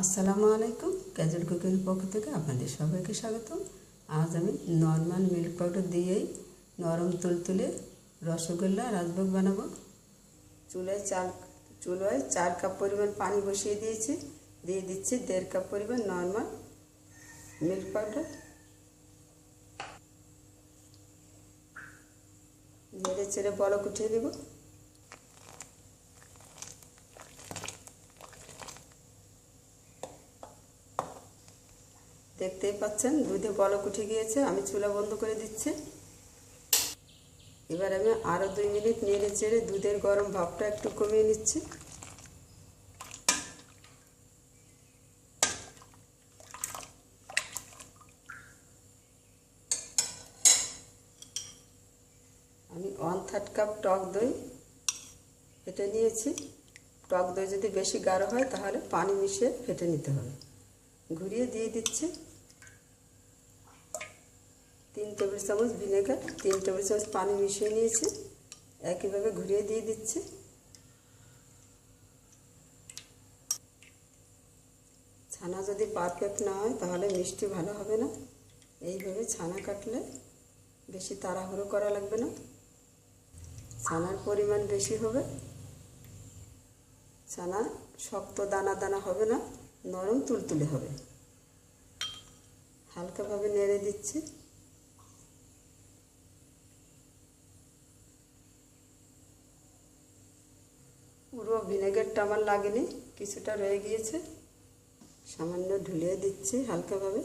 আসসালামু আলাইকুম ক্যাজুয়াল কুকিংয়ের পক্ষ থেকে আপনাদের সবাইকে স্বাগত আজ আমি নর্মাল মিল্ক পাউডার দিয়েই নরম তুলতুলে রসগোল্লা রাজভোগ বানাবো। চুলায় চার চুলায় চার কাপ পরিমাণ পানি বসিয়ে দিয়েছি। দিয়ে দিচ্ছি দেড় কাপ পরিমাণ নর্মাল মিল্ক পাউডার নেড়ে চেড়ে বলক উঠিয়ে দেবো। দেখতেই পাচ্ছেন দুধে বলক উঠে গিয়েছে, আমি চুলা বন্ধ করে দিচ্ছি। এবার আমি আরও দুই মিনিট নেড়ে চেড়ে দুধের গরম ভাবটা একটু কমিয়ে নিচ্ছি। আমি ওয়ান থার্ড কাপ টক দই ফেটে নিয়েছি। টক দই যদি বেশি গাঢ় হয়, তাহলে পানি মিশিয়ে ফেটে নিতে হবে। ঘুরিয়ে দিয়ে দিচ্ছি। তিন টেবিল চামচ ভিনেগার তিন টেবিল চামচ পানি মিশিয়ে নিয়েছি। একইভাবে ঘুরিয়ে দিয়ে দিচ্ছি। ছানা যদি পারফেক্ট না হয়, তাহলে মিষ্টি ভালো হবে না। এইভাবে ছানা কাটলে বেশি তাড়াহুড়ো করা লাগবে না। ছানার পরিমাণ বেশি হবে। ছানা শক্ত দানা দানা হবে না, নরম তুলতুলে হবে। হালকাভাবে নেড়ে দিচ্ছি। ভিনেগারটা আমার লাগেনি, কিছুটা রয়ে গিয়েছে। সামান্য ঢুলিয়ে দিচ্ছি হালকাভাবে।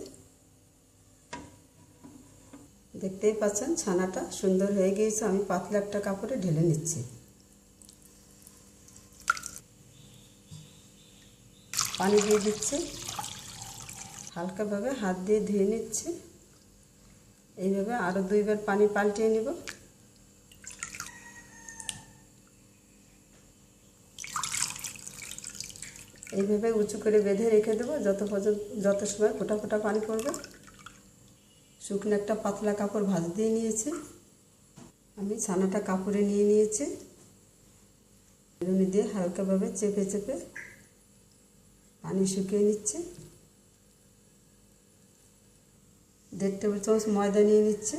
দেখতেই পাচ্ছেন ছানাটা সুন্দর হয়ে গিয়েছে, আমি পাতলা একটা কাপড়ে ঢেলে নিচ্ছি। পানি দিয়ে দিচ্ছি। হালকাভাবে হাত দিয়ে ধুয়ে নিচ্ছি। এইভাবে আরও দুইবার পানি পাল্টিয়ে নেব। এইভাবে উঁচু করে বেঁধে রেখে দেবো। যত পর্যন্ত, যত সময় ফোটা ফোটা পানি পড়বে। শুকনো একটা পাতলা কাপড় ভাজ দিয়ে নিয়েছি। আমি ছানাটা কাপড়ে নিয়ে নিয়েছি। রুনি দিয়ে হালকাভাবে চেপে চেপে পানি শুকিয়ে নিচ্ছে। দেড় টেবিল চামচ ময়দা নিয়ে নিচ্ছে।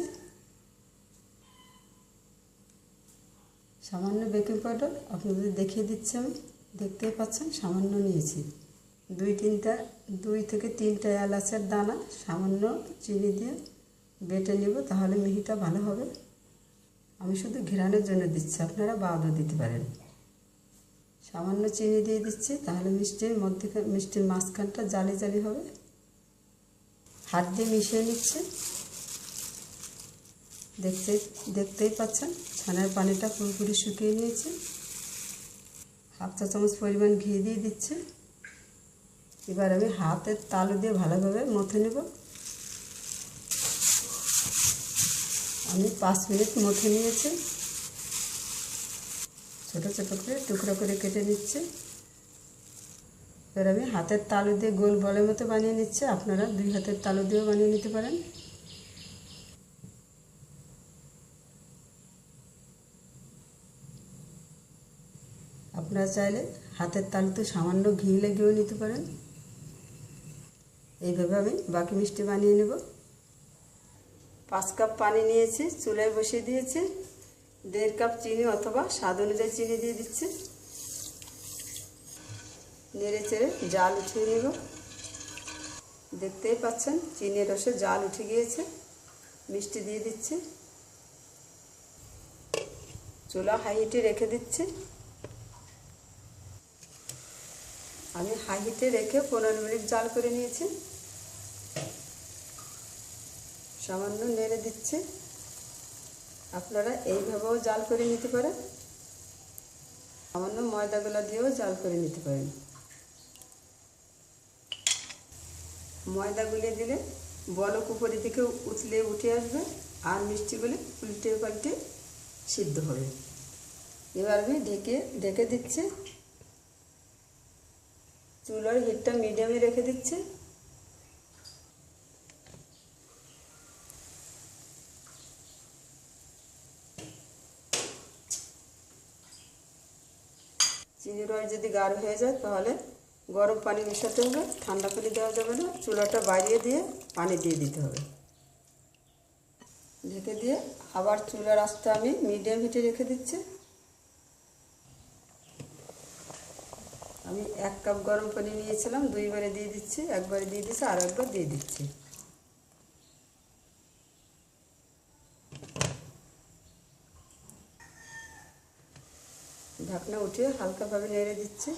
সামান্য বেকিং পাউডার আপনাদের দেখিয়ে দিচ্ছি আমি। দেখতেই পাচ্ছেন, সামান্য নিয়েছি। দুই তিনটা, দুই থেকে তিনটা এলাচের দানা, সামান্য চিনি দিয়ে বেটে নেব, তাহলে মিহিটা ভালো হবে। আমি শুধু ঘেরানোর জন্য দিচ্ছি, আপনারা বাদও দিতে পারেন। সামান্য চিনি দিয়ে দিচ্ছি, তাহলে মিষ্টির মধ্যে, মিষ্টির মাঝখানটা জালি জালি হবে। হাত দিয়ে মিশিয়ে নিচ্ছে। দেখতে, দেখতেই পাচ্ছেন, ছানার পানিটা পুরোপুরি শুকিয়ে নিয়েছে। হাফ চা চামচ পরিমাণ ঘি দিয়ে দিচ্ছে। এবার আমি হাতের তালু দিয়ে ভালোভাবে মথে নেব। আমি পাঁচ মিনিট মথে নিয়েছি। ছোটো ছোটো করে টুকরো করে কেটে নিচ্ছে। এবার আমি হাতের তালু দিয়ে গোল বলের মতো বানিয়ে নিচ্ছে। আপনারা দুই হাতের তালু দিয়েও বানিয়ে নিতে পারেন। আপনারা চাইলে হাতের তালুতে সামান্য ঘি লেগেও নিতে পারেন। এইভাবে আমি বাকি মিষ্টি বানিয়ে নেব। পাঁচ কাপ পানি নিয়েছি, চুলায় বসিয়ে দিয়েছি। দেড় কাপ চিনি অথবা স্বাদ অনুযায়ী চিনি দিয়ে দিচ্ছি। নেড়ে চেড়ে জাল উঠিয়ে নেব। দেখতেই পাচ্ছেন, চিনির রসে জাল উঠে গিয়েছে। মিষ্টি দিয়ে দিচ্ছি। চুলা হাই হিটে রেখে দিচ্ছি। আমি হাই হিটে রেখে পনেরো মিনিট জাল করে নিয়েছি। সামান্য নেড়ে দিচ্ছি। আপনারা এইভাবেও জাল করে নিতে পারেন। সামান্য ময়দাগুলা দিয়েও জাল করে নিতে পারেন। ময়দা গুলিয়ে দিলে বলক উপরে থেকে উতলে উঠে আসবে আর মিষ্টিগুলি উল্টে পাল্টে সিদ্ধ হবে। এবার আমি ঢেকে ঢেকে দিচ্ছি। চুলার হিটটা মিডিয়ামে রেখে দিচ্ছে। চিনি রস যদি গাঢ় হয়ে যায়, তাহলে গরম পানি মেশাতে হবে, ঠান্ডা পানি দেওয়া যাবে না। চুলাটা বাড়িয়ে দিয়ে পানি দিয়ে দিতে হবে। ঢেকে দিয়ে আবার চুলার আঁচটা আমি মিডিয়াম হিটে রেখে দিচ্ছি। আমি এক কাপ গরম পানি নিয়েছিলাম দুইবারে দিয়ে দিচ্ছি একবারে দিয়ে দিচ্ছি, আর একবার দিয়ে দিচ্ছি। ঢাকনা উঠিয়ে হালকাভাবে নেড়ে দিচ্ছি।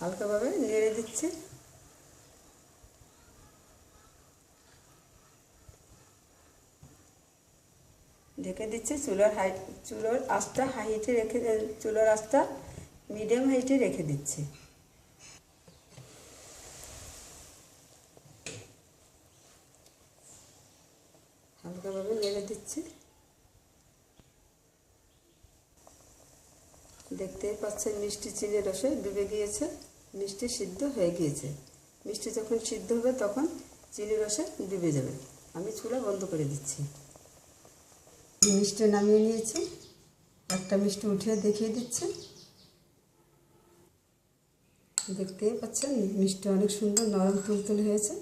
হালকাভাবে নেড়ে দিচ্ছি। ঢেকে দিচ্ছি, চুলার হাই, চুলোর আঁচটা হাই হিটে রেখে চুলোর আঁচটা মিডিয়াম হাইটে রেখে দিচ্ছি। হালকাভাবে নেড়ে দিচ্ছি। দেখতেই পাচ্ছেন মিষ্টি চিনি রসে ডুবে গিয়েছে, মিষ্টি সিদ্ধ হয়ে গিয়েছে। মিষ্টি যখন সিদ্ধ হবে তখন চিনি রসে ডুবে যাবে। আমি চুলা বন্ধ করে দিচ্ছি। মিষ্টি নামিয়ে নিয়েছি। একটা মিষ্টি উঠিয়ে দেখিয়ে দিচ্ছি। দেখতেই পাচ্ছেন, মিষ্টি অনেক সুন্দর নরম তুলতুল হয়েছে।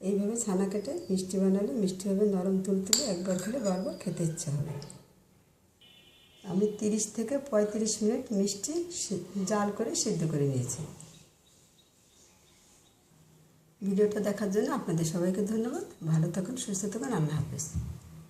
এইভাবে ছানা কেটে মিষ্টি বানালে মিষ্টি হবে, নরম তুলতুলে একবার খেলে বারবার খেতে ইচ্ছা হবে। আমি তিরিশ থেকে পঁয়ত্রিশ মিনিট মিষ্টি জাল করে সিদ্ধ করে নিয়েছি। ভিডিওটা দেখার জন্য আপনাদের সবাইকে ধন্যবাদ। ভালো থাকুন, সুস্থ থাকুন, আল্লাহ হাফেজ।